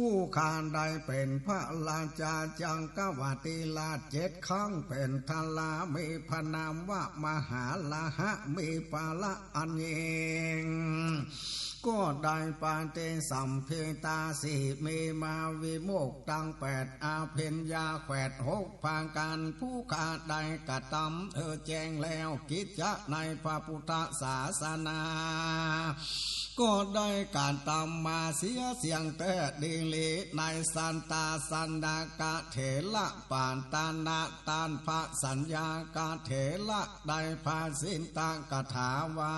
ผู้ขานใดเป็นพระราชาจังกวติลาเจ็ดครั้งเป็นทลามีพระนามว่ามหาลาหะมีปาละอันเอง ก็ได้ปาเตสัมเพตาสีมีมาวิโมกตังแปดอาเพนยาแขวดหกพางการผู้ขาดได้กระตำเธอแจ้งแล้วกิจจะในพระพุทธศาสนา ก็ได้การตามมาเสียเสียงแต่ดิลีในสันตาสันดากะเถละปานตานาตานพระสัญญากะเถละได้พาสินตากถาวา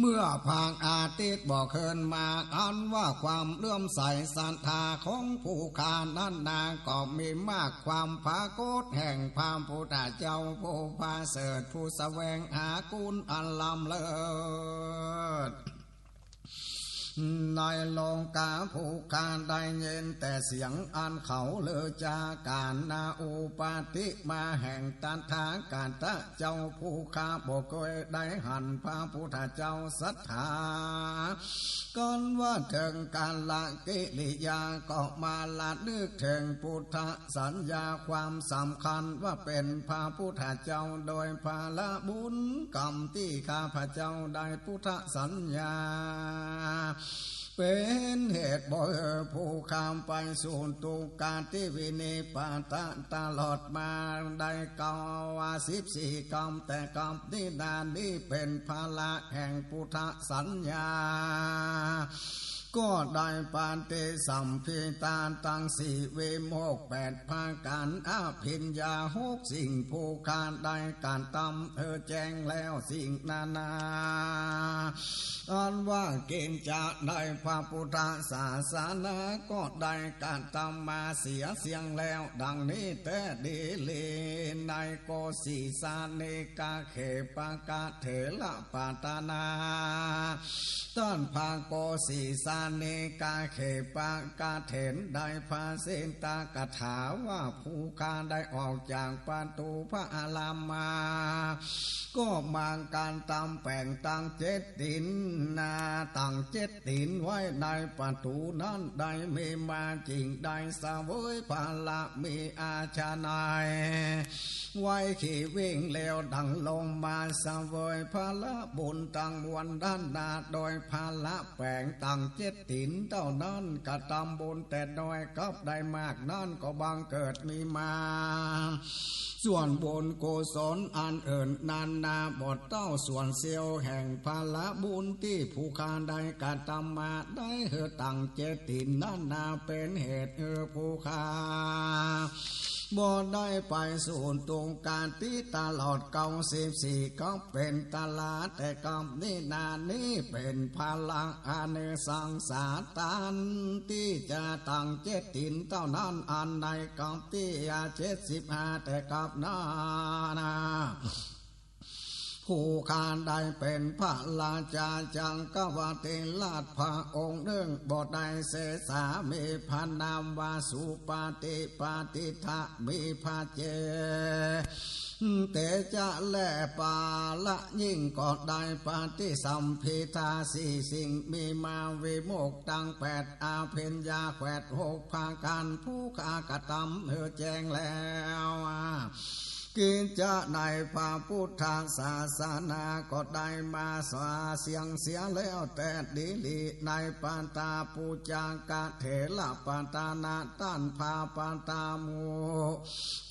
เมื่อพางอาทิตย์บอกเคินมาอันว่าความเลื่อมใสสันทาของผู้ขานั้นนาก็มีมากความภาโกดแห่งพามพุทธเจ้าผู้พาเสดผู้สแสวงหากุลอันลำเลิศ ในโลงกาผู้การได้เย็นแต่เสียงอันเขาเลอจาการนาอุปาติมาแห่งตันทาการตะเจ้าผู้คาบกยได้หันพระพุทธเจ้าสัทธาก่อนว่าถึงการละกิริยาก็มาละนึกถึงพุทธสัญญาความสำคัญว่าเป็นพระพุทธเจ้าโดยภาละบุญกรรมที่ข้าพระเจ้าได้พุทธสัญญาเป็นเหตุบ่ผู้ข้ามไปสู่ตุกาที่วินิปาตะตลอดมาได้ก่าว่าสิบสี่กรรมแต่กรรมนี้นานนี้เป็นภาละแห่งพุทธสัญญา ก็ได้ปานเตสัมพิตาตังสีเวโมกแปดภาการอาพิญญาหกสิ่งผู้การได้การตำเธอแจ้งแล้วสิ่งนานาอันว่าเกณฑ์จะได้พระพุทธศาสนาก็ได้การตำมาเสียเสียงแล้วดังนี้แต่ดีเลในโกสีสาเนกาเขปากาเถระปาตานาต้นพาโกสีสาเนกาเขปากาเถนได้พาเสนตากถาว่าผู้การได้ออกจากประตูพระอารามมา ก็มางการตามแป่งตังเจ็ดตินนาตั้งเจ็ดตินไว้ในประตูนั้นได้มีมาจริงได้สวยพาละมีอาชานายไว้ขี่วิ่งแล้วดังลงมาสวยพาละบุญตังวันด้านนาโดยพาละแป่งตังเจ็ดตินเท่านั้นกระทำบุญแต่น้อยกับได้มากนั่นก็บังเกิดมีมา ส่วนบนโกศลอันเอิญนานนาบทเต้าส่วนเซียวแห่งพาละบุญที่ผู้คานได้กระทำมาได้เฮตั้งเจตินนั่นนาเป็นเหตุเออผู้คา บ่ได้ไปสู่ตรงการที่ตลอดเก้าสิบสี่ก็เป็นตลาดแต่กำนี้นานี้เป็นพลังอาเนสังสาตานที่จะตั้งเจตินเท่านั้นอันในกำที่อาเจ็ดสิบห้าแต่กับนานา ผู้คานได้เป็นพระราชาจังกวาเตลาดพระองค์หนึ่งบทได้เสสามีพันนามวาสุปาติปาติทะมีพาเจเตจะแลปาละยิ่งก็ได้ปาฏิสัมพิทาสี่สิ่งมีมาวิโมกตังแปดอาเพนยาแขวดหกพาการผู้ขากระทำเธอแจ้งแล้ว กินจะในพระพุทธศาสนาก็ได้มาสาเสียงเสียแล้วแต่ดีลีในปานตาปูจางกะเถระปานตานาต้านพาปานตามู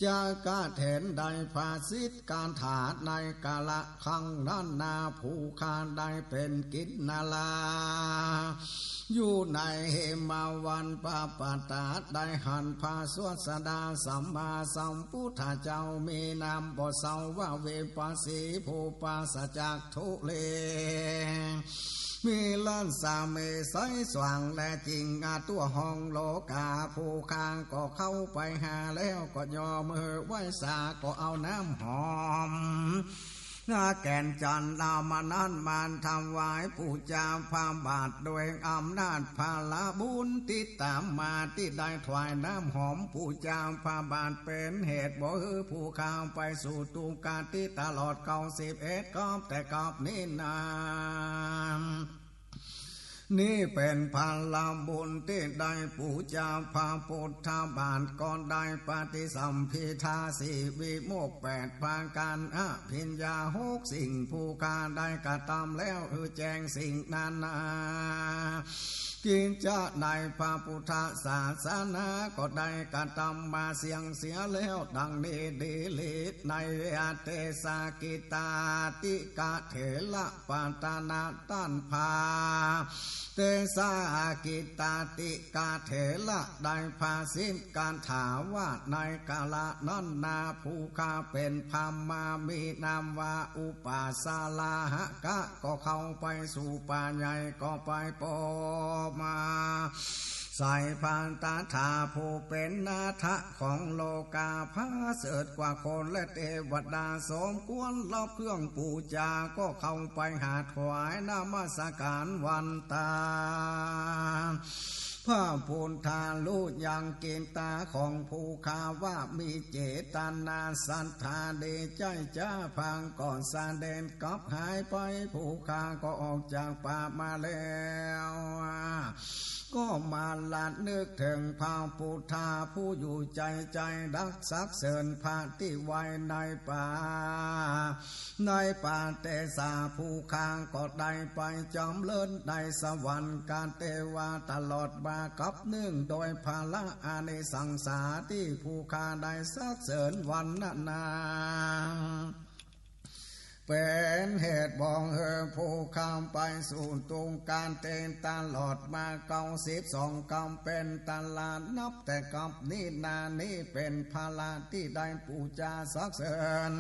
จากะเถนได้ภาสิทธการถาในกาละคังนั้นนาผู้คานได้เป็นกินนาลา อยู่ในเหมาวันปาปตาได้หันพาสวสดาสัมมาสัมพุทธเจ้ามีนามบ่เสาว่าเวปัสสีภูปาสจากทุเลมีล้านสามเมสายสว่างและจริงอาตัวห้องโลกาผู้คางก็เข้าไปหาแล้วก็ยอมเออไว้สาก็เอาน้ำหอม นาแก่นจันดาวมานันมานทำไว้ผู้จาพาบาทโดยอำนาจพาลาบุญติดตามมาที่ได้ถวายน้ำหอมผู้จาพาบาทเป็นเหตุบ่ฮือผู้ข้ามไปสู่ตูการที่ตลอดเก้าสิบเอ็ดกอบแต่กอบนี้นาน นี่เป็นพันลาบุญที่ได้ปูจาพาพุทธบาทก่อนได้ปฏิสัมพิทาสีวิโมกแปดปางการอภิญญาหกสิ่งผู้การได้กระทำแล้วคือแจงสิ่งนานา กินจะในพระพุทธศาสนาก็ได้กระทำมาเสียงเสียแล้วดังนี้ดีลิตในอาเทสากิตาติกะเถละปัตานาตันพาเตสากิตาติกาเถละได้พาสินการถาว่าในกาละนันนาภูคาเป็นพามามีนามว่าอุปาสาลาหะกะก็เข้าไปสู่ป่าใหญ่ก็ไปปอมา ใส่พานตาถาผู้เป็นนาทะของโลกาพาเสดกว่าคนและเทวดาสมควรรอบเครื่องปูจาก็เข้าไปหาถวายนามาสการวันตาพระพูนทาลูกยังเกณฑตาของผู้ขาว่ามีเจตนาสันทาเดใจจ้าพังก่อนสาเดนกับหายไปผู้ขาก็ออกจากป่ามาแล้ว ก็มาละนึกถึงพระพุทธาผู้อยู่ใจใจดักสักเสริญพระที่ไว้ในป่า ในป่าเตสาผู้ค้างก็ได้ไปจอมเลินในสวรรค์การเทวาตลอดมากับเนื่องโดยภาละอานสังสาที่ผู้ค้าได้สักเสริญวันนานา เป็นเหตุบองเฮอผู้ข้ามไปสู่ตรงการเตนตลอดมาเก้าสิบสองกำเป็นตลาดนับแต่กับนี่นานี่เป็นภาลาที่ได้ปูจาสักเสริญ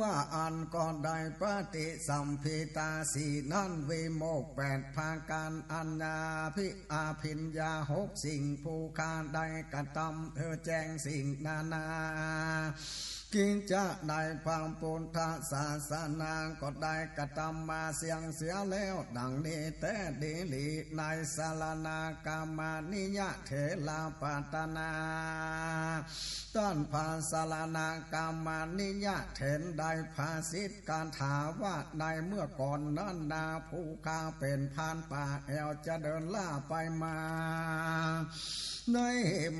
ว่าอันก่อนได้ปฏิสัมพิตาสีนั่นวิโมกแปดภาการอันนาพิอาพิญญาหกสิ่งผู้คาได้กระทำเธอแจ้งสิ่งนานา กินจะได้ฟังปุณฑศาสนาก็ได้กระทำมาเสียงเสียแล้ว ดังนี้แต่ดีลีในสารนากามานิยะเถลาปาตนาต้นภาสารนากามานิยะเถนได้ภาสิทธการถาว่าในเมื่อก่อนนั้นนาผู้คาเป็นพานป่าแอวจะเดินล่าไปมาใน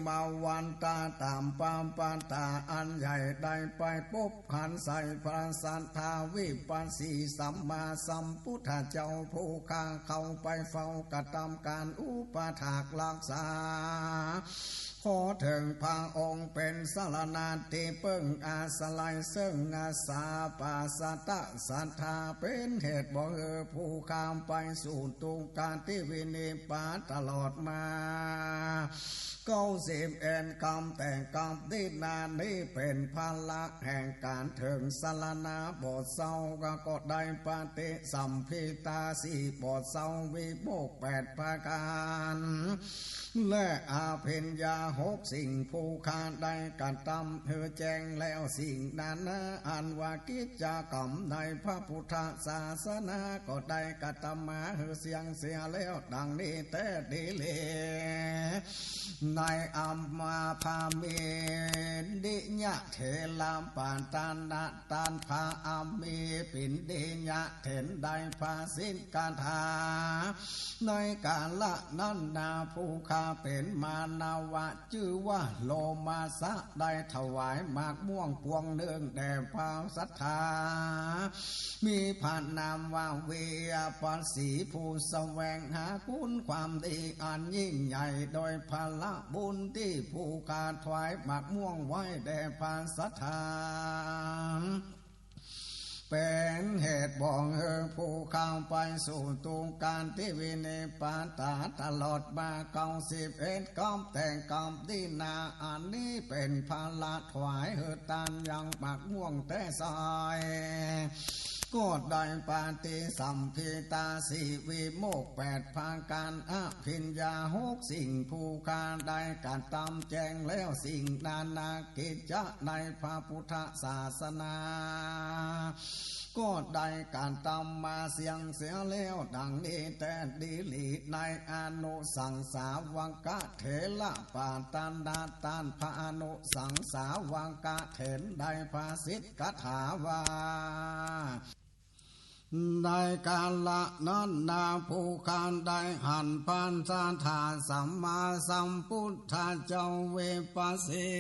มาวันตาตามปามปานตาอันใหญ่ได้ไปพบขันใส่พระสันทาวิปัสสีสัมมาสัมพุทธเจ้าผู้ข้าเข้าไปเฝ้ากระทำการอุปถากรักษาขอถึงพระองค์เป็นสารนาติเปิงอาสลัยซึ่งอาสาปาสตะสัทธาเป็นเหตุบ่เออผู้ข้ามไปสู่ตุงการที่วินิปาตลอดมาก้าสิบเอ็นกรรมแต่งกรรมที่นานนี้เป็นพละแห่งการถึงสารนาบทเศร้าก็ก็ได้ปฏิสัมพิตาสีบทเศร้าวิโมกแปดประการและอาเพญญาหกสิ่งผู้คาดได้กันตำเธอแจ้งแล้วสิ่งนั้นอันว่ากิจกรรมในพระพุทธศาสนาก็ได้กระทำมาเฮอเสียงเสียแล้วดังนี้แต่ดีเลยในอัมมาพาเมดิญะเทลามปานตานาตานพาอัมเมปินดิญะเถนได้ภาสินการทาในกาละนันนาผู้ข้าเป็นมานาวะชื่อว่าโลมาสะได้ถวายมากม่วงพวงเนื่องแด่พระศรัทธา มีผ่านนามว่าเวียปัสีผู้สแสวงหาคุณความดีอันยิ่งใหญ่โดยพละบุญที่ผู้การถวายหมากม่วงไว้แด่พระศรัทธาเป็นเหตุบ่องเฮอผู้เข้าไปสู่ตุงการที่วินิปาตาตลอดมาเก้าสิบเอ็ดกอมแต่งกอมดีนาอันนี้เป็นพาละถวายเฮตานยังปากม่วงแต่ซอย ก็ได้ปาฏิสัมพิตาสีวิโมกแปดพาการอภิญญาหกสิ่งผู้การได้การตามแจงแล้วสิ่งนานากิจจะในพระพุทธศาสนาก็ได้การตามมาเสียงเสียแล้วดังนี้แต่ดีลีในอนุสังสาวังกะเถละปาตันดาตานพระอนุสังสาวังกะเถนได้ภาสิทธกถาวา ได้กาละนั้นนาผู้คานได้หันพันสาธาสัมมาสัมพุทธเจ้าเวปัสสี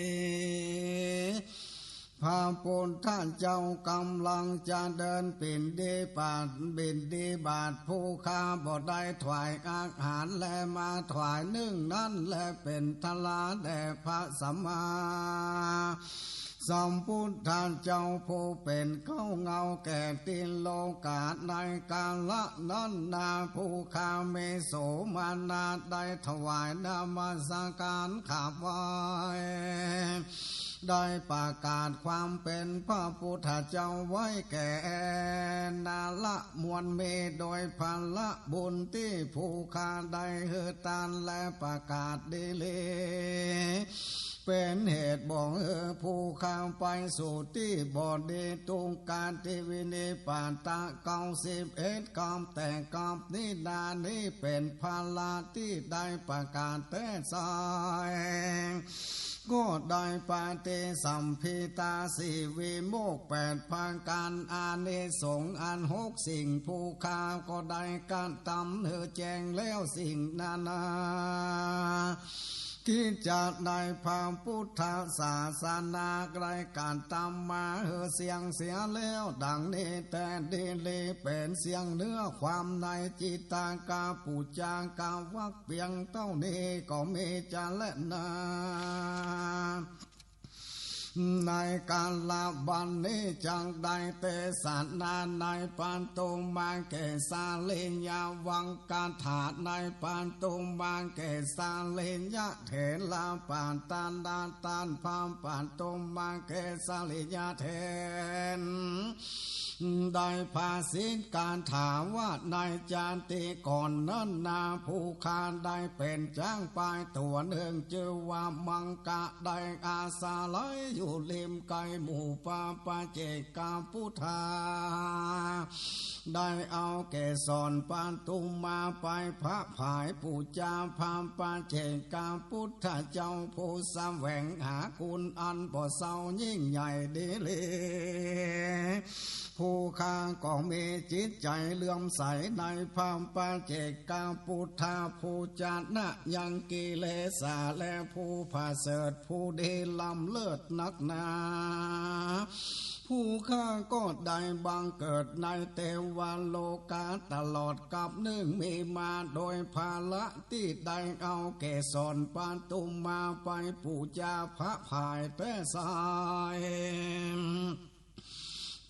พระพุทธเจ้ากำลังจะเดินปิ่นดีบาทบินดีบาทผู้ข้าบ่ได้ถวายอาหารและมาถวายนึ่งนั้นและเป็นทลาแด่พระสัมมา สัมพุทธเจ้าผู้เป็นเข้าเงาแก่ตินโลกาในกาละนั้นนาผู้ขาเมโสมานาได้ถวายนามาสการขับไว้ได้ประกาศความเป็นพระพุทธเจ้าไว้แก่นาละมวลเมโดยพันละบุญที่ผู้ขาได้เฮตานและประกาศดีเล เป็นเหตุบอกเออผู้ข้ามไปสู่ที่บอดีตุงการทีวินิปานตะก้าสิบเอ็ดกอมแต่กอมนิดานี้เป็นพาลาที่ได้ประกาศแต่สายก็ได้ปาเตสัมพิตาสีวิโมกแปดพังการอาเนสงส์อันหกสิ่งผู้ข้าก็ได้การตำเนือแจงแล้วสิ่งนานา ที่จะได้พาพุทธศาสนาไกลการตามมาเฮอเสียงเสียแล้ว ดังนี้แต่ดีเลเป็นเสียงเนื้อความในจิตตากาปูจางกาวักเพียงเต้านี้ก็มีจะและนา ในกาลบันนี้จังได้เตสันนาในปันตุมังเกสาเลญญาวังการถาในปันตุมังเกสาเลญญาเถลาปานตานดานตานพามปันตุมังเกสาเลญญาเถน ได้ภาษิตการถามว่านายจานติก่อนนั้นนาผู้คานได้เป็นจ้างปลายตัวหนึ่งจือว่ามังกะได้อาสาไหลอยู่ริมไกลหมู่ป่าปาเจกาพุทธาได้เอาแกสอนปานตุมมาไปพระผายปูจาพามปาเจกาพุทธเจ้าผู้สแสวงหาคุณอันบ่เศร้ายิ่งใหญ่ดีเลยผู้ข้าก็มีจิตใจเลื่อมใสในพามปาเจกาพุทธาผู้จัดนะยังกิเลสาและผู้ผาเสดผู้ดีลำเลิศนักนาผู้ข้าก็ได้บังเกิดในเทวโลกาตลอดกับหนึ่งมีมาโดยภาละที่ได้เอาเกสรปานตุมมาไปปูจาพระภายแต่สาย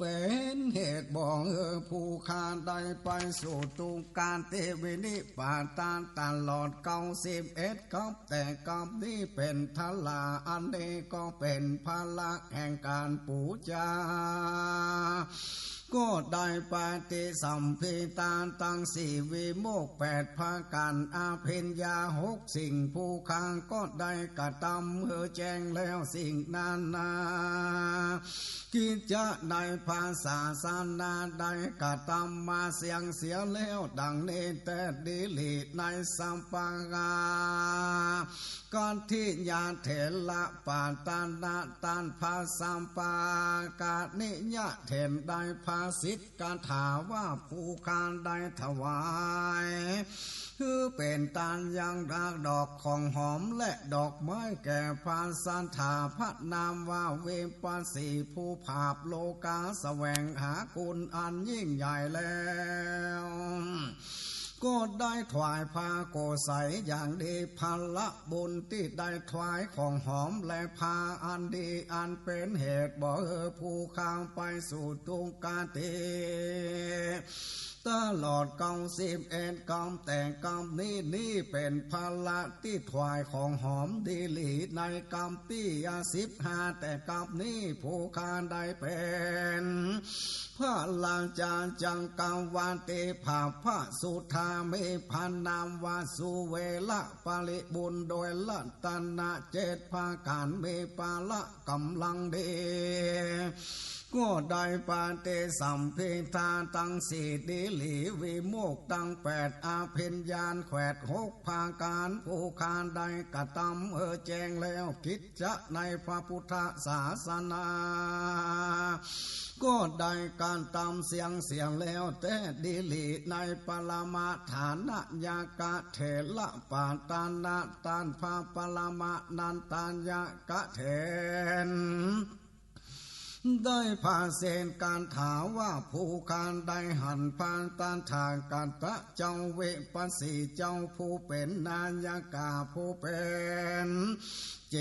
เป็นเหตุบอกเออผู้ขานได้ไปสู่ตุงการเทวินิปาตานตลอดเก้าสิบเอ็ดกับแต่กับนี้เป็นทลาอันนี้ก็เป็นพละแห่งการปูจา ก็ได้ปฏิสัมพิตาตั้งสี่วิโมกแปดภาการอาเพญญาหกสิ่งผู้ค้างก็ได้กระทำเฮอแจ้งแล้วสิ่งนานากิจจะได้ภาษาสานาได้กระทำมาเสียงเสียแล้วดังนี้แต่ดีลีในสัมปังกาก่อนที่ญาเถละปานตานนาตานภาสัมปากานิยะเถนได้ภาสิทธกาถาว่าผู้การได้ถวาย คือเป็นตานยังรากดอกของหอมและดอกไม้แก่พานสันถาพัดนามว่าเวปัสสีผู้ภาพโลกาแสวงหาคุณอันยิ่งใหญ่แล้ว ก็ได้ถวายพาโกใสอย่างดีพันละบุญที่ได้ถวายของหอมและพาอันดีอันเป็นเหตุบ่เออผู้ข้ามไปสู่ตุงกาเต ตลอดก้าสิบเอ็ดกรรมแต่งกรรมนี้นี่เป็นภาละที่ถวายของหอมดีหลีในกรรมที่ยาสิบห้าแต่กรรมนี้ผู้คานได้เป็นพระลางจาจังกังวานเตภาพระสุธาเมพันนามวาสุเวละปาลิบุญโดยละตันนาเจตภาการเมปาละกำลังเด ก็ได้ปาเตสัมเพทาตังสีดีหลีวิโมกตังแปดอาเพญญาณแขวดหกภาการผู้คานใดกระตำเออแจงแล้วกิจจะในพระพุทธศาสนา ก็ได้การตามเสียงเสียงแล้วแต่ดีหลีในปรมาฐานะยากะเถละปาตานาตานพาปรมานันตานยากะเถน ได้ผ่าเสนการถามว่าผู้การได้หันพานตานทางการตะเจ้าเวปัสสีเจ้าผู้เป็นนายกาผู้เป็นเจ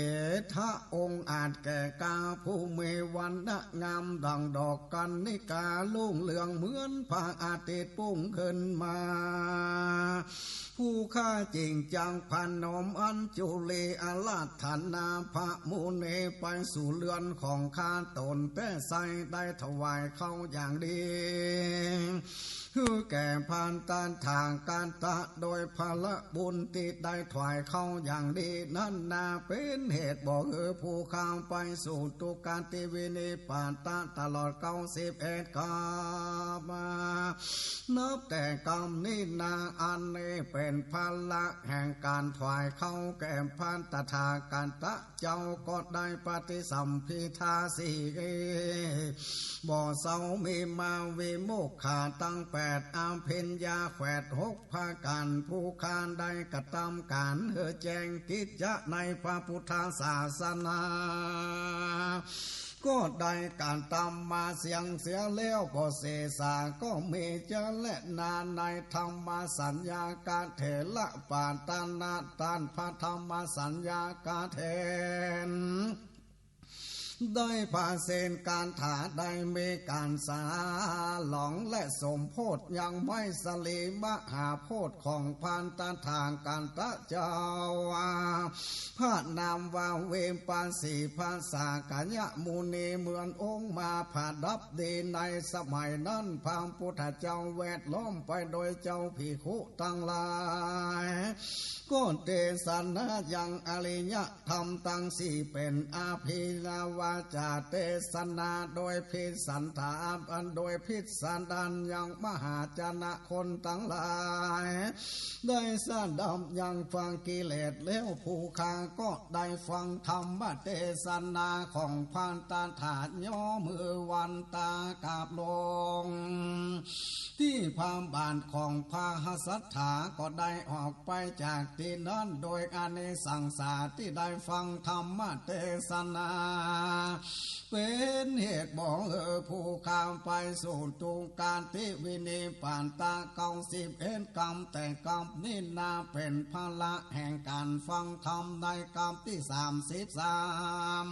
ทะองค์อาจแก่กาผู้เมวันนะงามดังดอกกันนิกาลุ่งเหลืองเหมือนพระอาทิตย์ปุ้งขึ้นมาผู้ข้าจริงจังพันนมอันจุลีอาลาธนาพระมูเนไปสู่เรือนของข้าตนแต่ใส่ได้ถวายเข้าอย่างดีคือแก่ผ่านตานทางการตะโดยพละบุญติดได้ถวายเข้าอย่างดีนั่นนาเป็นเหตุบอกเออผู้ข้ามไปสู่ตุการติวินิปานตาตลอดเก้าสิบเอ็ดกามานับแต่กรรมนี้นาอันนี้เป็น็นพละแห่งการถวายเข้าแก่พันตถาการตะเจ้าก็ได้ปฏิสัมพิทาสีบ่อเสามีมาวิโมกขาตั้งแปดอาเพญญาแขวดหกพากันผู้คานได้กระทำการเฮอแจงกิจจะในพระพุทธศาสนา ก็ได้การตามมาเสียงเสียแล้วพอเสสาก็มีเจและนานในธรรมสัญญาการเถละปานตานาตานพระธรรมสัญญาการเทน ได้ผ่าเซนการถาได้เมการสาหลองและสมโพธยังไม่สลีมหาโพธของพานตาทางการตะเจ้าวาพระนามว่าเวมปานสีภาษากัญญมูนีเหมือนองค์มาผ่าดับดีในสมัยนั้นพระพุทธเจ้าแวดล้อมไปโดยเจ้าผีคุตั้งหลายก็เตสนายังอริยธรรมตั้งสี่เป็นอาภิลาวาจาเตสนาโดยพิสันถามอันโดยพิสันดานยังมหาจนะคนตั้งหลาย ได้สร้างดำยังฟังกิเลสแล้วผู้คาก็ได้ฟังธรรมเทศนาของพานตาถาดย่อมือวันตากราบลง ที่พามบานของพาหสัทธาก็ได้ออกไปจากที่นั้นโดยอานิสังสาที่ได้ฟังธรรมเทศนาเป็นเหตุบอกเออผู้ข้ามไปสู่ตูการที่วินิปานตาเกาสิบเอ็นกรรมแต่กรรมนี่นาเป็นพละแห่งการฟังธรรมในกรรมที่สามสิบสาม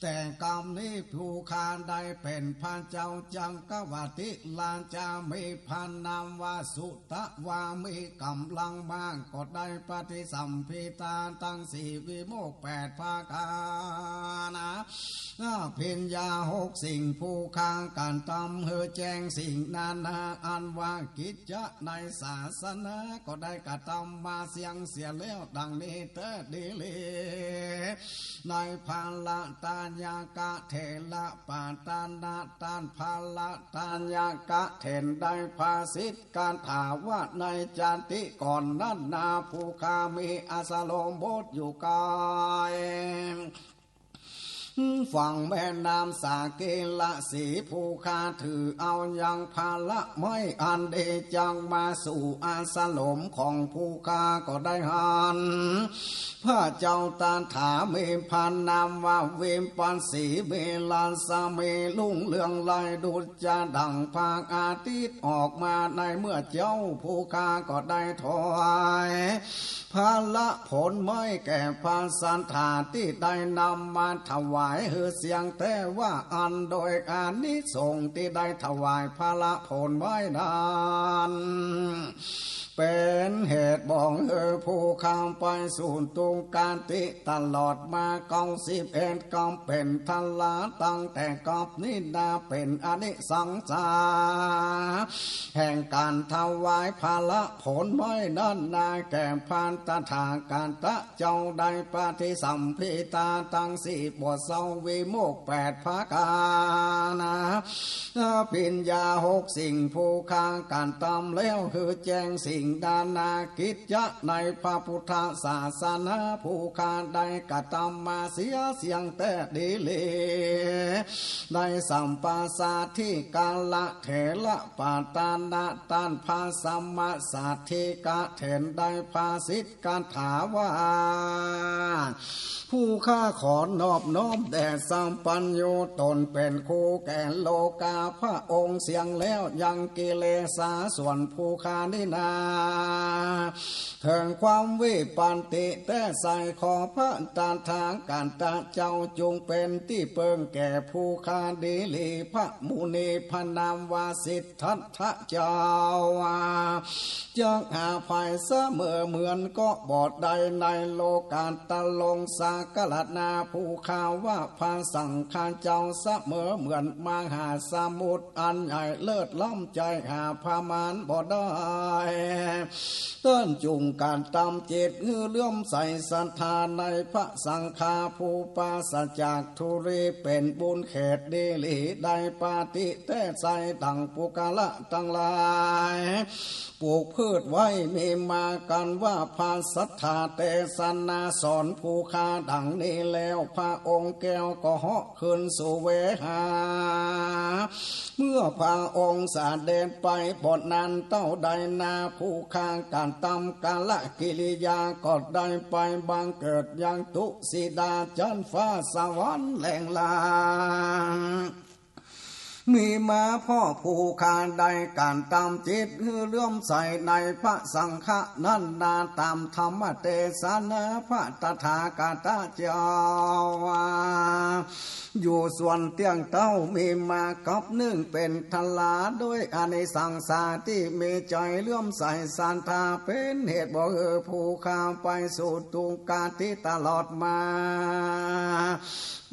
แต่กรรมนี้ผู้คานได้เป็นพันเจ้าจังกวติลานจามีพันนามว่าสุตะวามีกำลังมากก็ได้ปฏิสัมพิตาตั้งสี่วิโมกแปดภาคานะเพียญญาหกสิ่งผู้ค้างการตำเฮอแจงสิ่งนานาอันว่ากิจจะในศาสนาก็ได้กระทำมาเสียงเสียแล้วดังนี้เตดีเลในภาละตาญากะเทละปาตานาตานภาละตาญากะเทนได้ภาสิทธการถามว่าในจาติก่อนนั้นนาผู้คามีอาสโลมบทอยู่กาย ฝั่งแม่น้ำสาเกละสีผู้คาถือเอายังภาละไม่อันเดจังมาสู่อาสลมของผู้คาก็ได้หันพระเจ้าตาถาเมพันนามว่าเวมปันสีเมลานสาเมลุ่งเลืองลายดุจจะดังภาคอาทิตย์ออกมาในเมื่อเจ้าผู้คาก็ได้ถอยภาละผลไม่แก่พาสันธาที่ได้นำมาถวายเฮือเสียงแต่ว่าอันโดยการนิสงส์ที่ได้ถวายพระละผลไว้นาน เป็นเหตุบองเออผู้ข้ามไปสู่ตุงการติตลอดมากองสิบเอ็ดกองเป็นทันลาตั้งแต่กอบนิดาเป็นอนิสังสาแห่งการถวายภาละผลไม่นันนาแก่พานตถาการตะเจ้าใดปฏิสัมพิตาตั้งสี่บทเศร้าวิโมกแปดภาคานาปิญญาหกสิ่งผู้ค้างการตามแล้วคือแจ้งสิ่งดานากิจจะในพระพุทธศาสนาผู้ค้าได้กระทำมาเสียเสียงแต่ดีเลยได้สัมปาสาที่กาละเถระปาตานาตานภาสัมมาสัทธิกะเถนได้ภาสิทธการถาว่าผู้ข้าขอนอบน้อมแด่สัมปัญโยตนเป็นคู่แก่โลกาพระองค์เสียงแล้วยังกิเลสาส่วนผู้ข้านี่นาเถิงความวิปันติแต่ใส่ขอพระตาทางการตาเจ้าจงเป็นที่เปิงแก่ผู้ข้าดีลีพระมุนีพนามวาสิทธัตถะเจ้าจังหาภัยเสมอเหมือนก็บอดใดในโลกาตะลงสากลนาผู้ข่าวว่าพาสังขารเจ้าเสมอเหมือนมหาสมุทรอันใหญ่เลิศล้ำใจหาพามานบ่ได้เต้นจุงการตามจิตเฮือเลื่อมใสศรัทธาในพระสังฆาผู้ปาสจากทุรีเป็นบุญเขตดีลีได้ปาติแต่ใจดังปุกาละตั้งหลายปลูกพืชไว้มีมากันว่าพาสัทธาเตสนาสอนผู้คาดังนี้แล้วพระองค์แก้วก็เหาะขึ้นสู่เวหา เมื่อพระองค์สาเดินไปบทนั้นเต้าใดนาผู้ข้างการตำกาละกิริยาก็ได้ไปบางเกิดยังตุสีดาจันฟ้าสวรรค์แหล่งลาง มีมาพ่อผู้คาได้การตามจิตคือเลื่อมใสในพระสังฆนันนาตามธรรมเตสนาพระตถาคตเจ้าอยู่ส่วนเตียงเต้ามีมากับหนึ่งเป็นทลาด้วยอานิสังสาที่มีใจเลื่อมใสสันทาเป็นเหตุบอกเออผู้ข้ามไปสู่ตุงกาที่ตลอดมา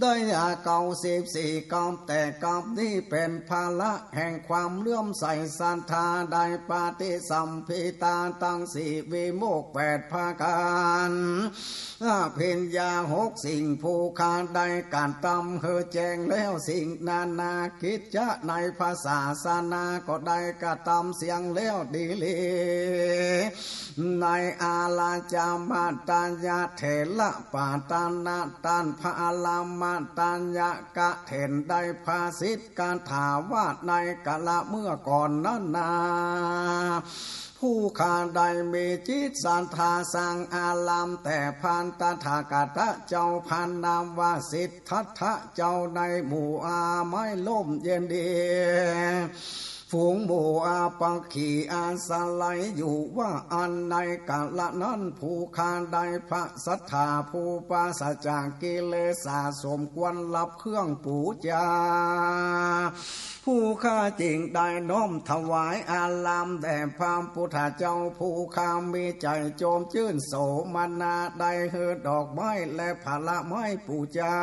ได้ยาเก่าสิบสี่กอมแต่กอมนี้เป็นภาละแห่งความเลื่อมใสสันทาได้ปาฏิสัมพิตาตั้งสี่วิโมกแปดภาการเพ็ญญาหกสิ่งผู้ขาดได้การตำเฮอแจงแล้วสิ่งนานาคิดจะในภาษาสนาก็ได้กระทำเสียงแล้วดีลยในอาลาจามาตาญาเถระปาตานาตานพระอาลามาตาญะกะเถนได้ภาสิทธการถาวาดในกะละเมื่อก่อนนั้นนาผู้ขาใดมีจิตสันทาสังอารามแต่พันตถากะตะเจ้าพันนามวาสิทธัตถะเจ้าในหมู่อาไม่ล่มเย็นดี ฝูงหมูอาปักขีอาสไลอยู่ว่าอันใดกาละนั้นผู้คาใดพระสัทธาผู้ปราศจากกิเลสาสมควรรับเครื่องปูจา ผู้ข้าจริงได้น้อมถวายอารามแด่พระพุทธเจ้าผู้ข้ามีใจโจมชื่นโสมนาได้เฮือดอกไม้และผละไม้ปูจา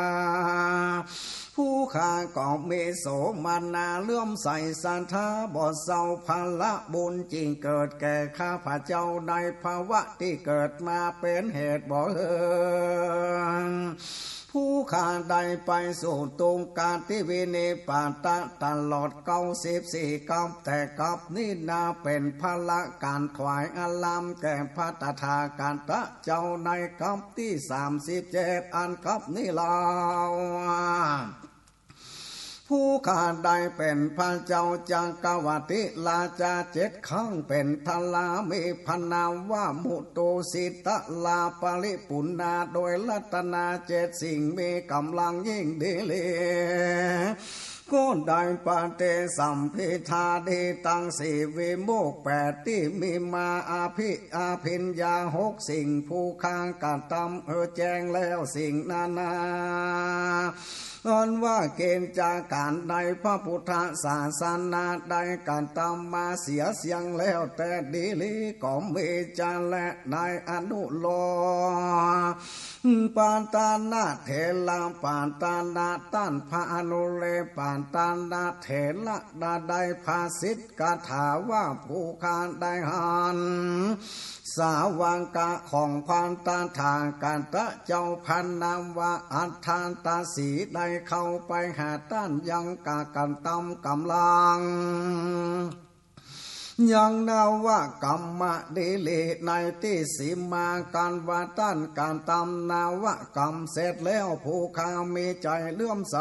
ผู้ข้าก็มีโสมานาเลื่อมใสสันทาบอดเศร้าพละบุญจริงเกิดแก่ข้าพระเจ้าในภาวะที่เกิดมาเป็นเหตุบ่เอิง ผู้ขาได้ไปสู่ตรงการที่วินิปาตะตลอดเก้าสิบสี่กับแต่กับนี่นาเป็นพละการถวายอัลลามแก่พระตถาการตะเจ้าในกับที่สามสิบเจ็ดอันกับนี่ลาว ผู้ขาดได้เป็นพระเจ้าจังกวติลาจาเจ็ดครั้งเป็นทลามีพนามว่ามุโตสิตะลาปริปุณนาโดยลัตนาเจ็ดสิ่งมีกำลังยิ่งดีเลก็ได้ปาเตสัมพิทาเดตังสีวิโมกแปดที่มีมาอาภิอาพินยาหกสิ่งผู้ค้างกัดตำเออแจ้งแล้วสิ่งนานา อนว่าเกณฑ์จากการใดพระพุทธศาสนาใดการตามมาเสียเสียงแล้วแต่ดีลีก็มีจาและนายอนุโลปานตานาเถลาปานตานาต้านพระอนุเลปานตานาเถละดาได้ภาสิทธกถาว่าผู้คานได้หัน สาวังกะของความตานทางการตะเจ้าพันนามว่าอัฏฐานตาสีได้เข้าไปหาต้านยังกากันตำกำลัง ยังนาวากรรมะเดเลในที่สีมาการวาต้านการตำนาวกรรมเสร็จแล้วผู้ข้ามีใจเลื่อมใส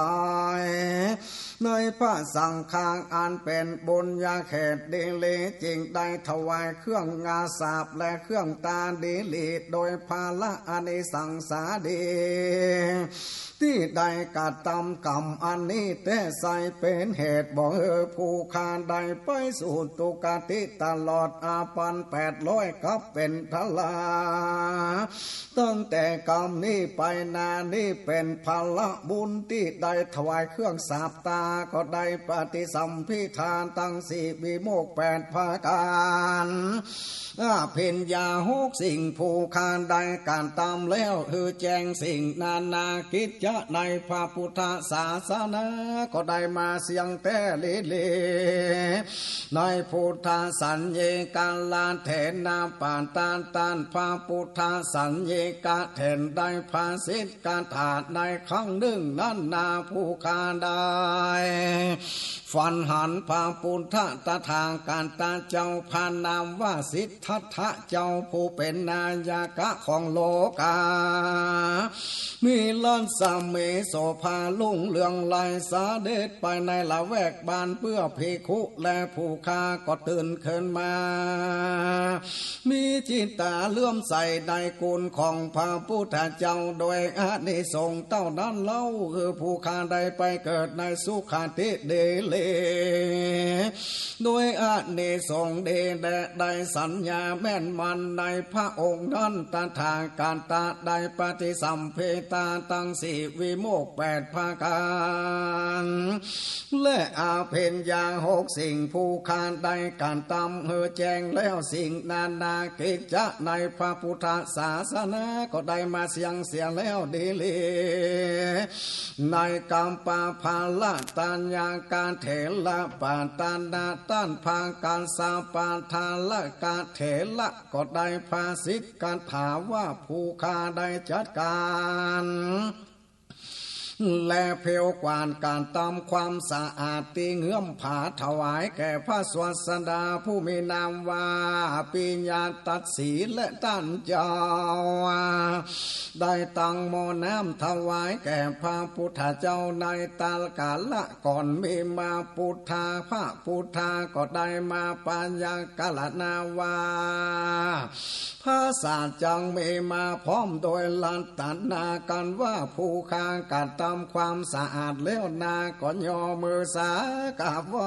ในพระสังฆางอันเป็นบุญญาเขตเดเลจริงได้ถวายเครื่องงาสาบและเครื่องตาเดเลโดยภาละอนิสังสาเด ที่ได้กระทำกรรมอันนี้แต่ใส่เป็นเหตุบอกเออผู้คาได้ไปสู่ตุกติตลอดอาปันแปดร้อยกับเป็นทลา ตั้งแต่กรรมนี้ไปนานี้เป็นพละบุญที่ได้ถวายเครื่องสาบตาก็ได้ปฏิสัมพิทานตั้งสี่วิโมกแปดภาการอาเพนยาหกสิ่งผู้คานได้การตามแล้วคือแจ้งสิ่งนานากิจจะในพระพุทธศาสนาก็ได้มาเสียงแต่เลเลในพุทธสัญญกาลาเถนนาปานตานตานพระพุทธสัญญกาเถนได้พาสิทธิการถาดในครั้งหนึ่งนั้นนาผู้คาได้ ฟันหันพาปุณฑะตาทางการตาเจ้าพานามว่าสิทธัตถะเจ้าผู้เป็นนายากะของโลกา มีล้านสามเมโสภาลุงเรืองลายสาเดชไปในละแวกบ้านเพื่อเพคุและผู้คาก็ตื่นขึ้นมา มีจิตตาเลื่อมใสในกุลของพระพุทธเจ้าโดยอานิสงเต้านั้นเล่าคือผู้คาได้ไปเกิดในสุขาติเดเลโดยอานิสงเดแดได้สัญญาแม่นมันในพระองค์นั้นตาทางการตาได้ปฏิสัมเพตาตั้งสีวิโมกแปดภาการและอาเพนยาหกสิ่งผู้คานได้การตำเฮอแจงแล้วสิ่งนานากิจจะในพระพุทธศาสนาก็ได้มาเสียงเสียแล้วดีเลในกรรมปาภาลตัญญาการเถละปาตานาต้านพาการสาปาทาละกาเถละก็ได้ภาสิทธการถามว่าผู้คาได้จัดการ และเพลวกวานการตามความสะอาดตีเงื่อมผาถวายแก่พระสวัสดาผู้มีนามว่าปิญญาตัดสีและตันเจ้า ได้ตั้งหมอน้ำถวายแก่พระพุทธเจ้าในตาลกาละก่อนมีมาพุทธาพระพุทธาก็ได้มาปัญญากาลนาวาภาษาจังมีมาพร้อมโดยลันตันนากันว่าผู้ค้างการทำความสะอาดแล้วนาก็ย่อมือสากาบไหว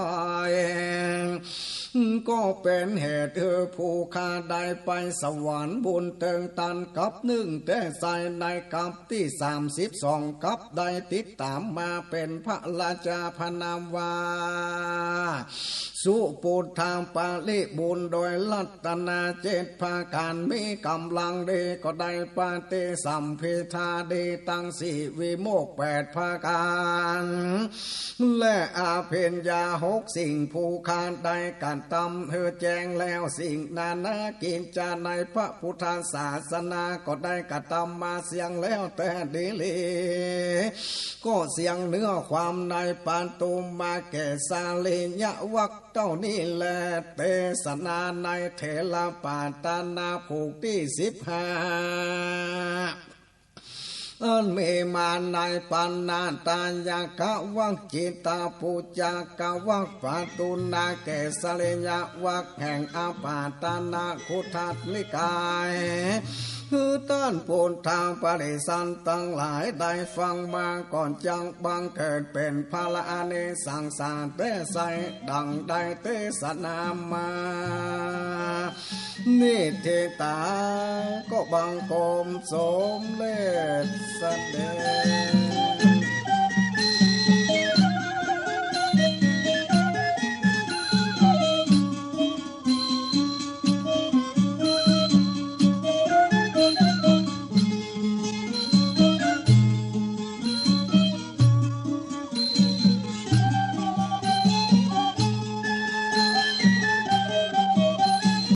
ก็เป็นเหตุเธอผู้ค้าได้ไปสวรรค์บุญเติงตันกับหนึ่งแต่ใส่ในกับที่สามสิบสองกับได้ติดตามมาเป็นพระราชาพนามวา สุปุทางปาลิบุญโดยลัตนาเจตภาการมีกำลังเดก็ได้ปาเตสัมเพทาเดตั้งสี่วิโมกแปดภาการ และอาเพนยาหกสิ่งผู้คานได้การตำเธอแจ้งแล้วสิ่งนานากินจาในพระพุทธศาสนาก็ได้กระทำมาเสียงแล้วแต่ดีเลก็เสียงเนื้อความในปานตุมมาแก่สาเลญะวักเจ้านี่แหละเตสนาในเถลปาตานาผูกที่สิบห้าอันเมมาในปันนาตายากะวักจิตาปูจากะวักปาตุนาเกสเลญะวักแห่งอาปาตานาคุทัตลิกายคือต้านปูนทางปริสันตั้งหลายได้ฟังมาก่อนจังบังเกิดเป็นพระลอานิสังสารเตใสดังได้เตสนามานิเทตาก็บังคมสมเลสเสด็จ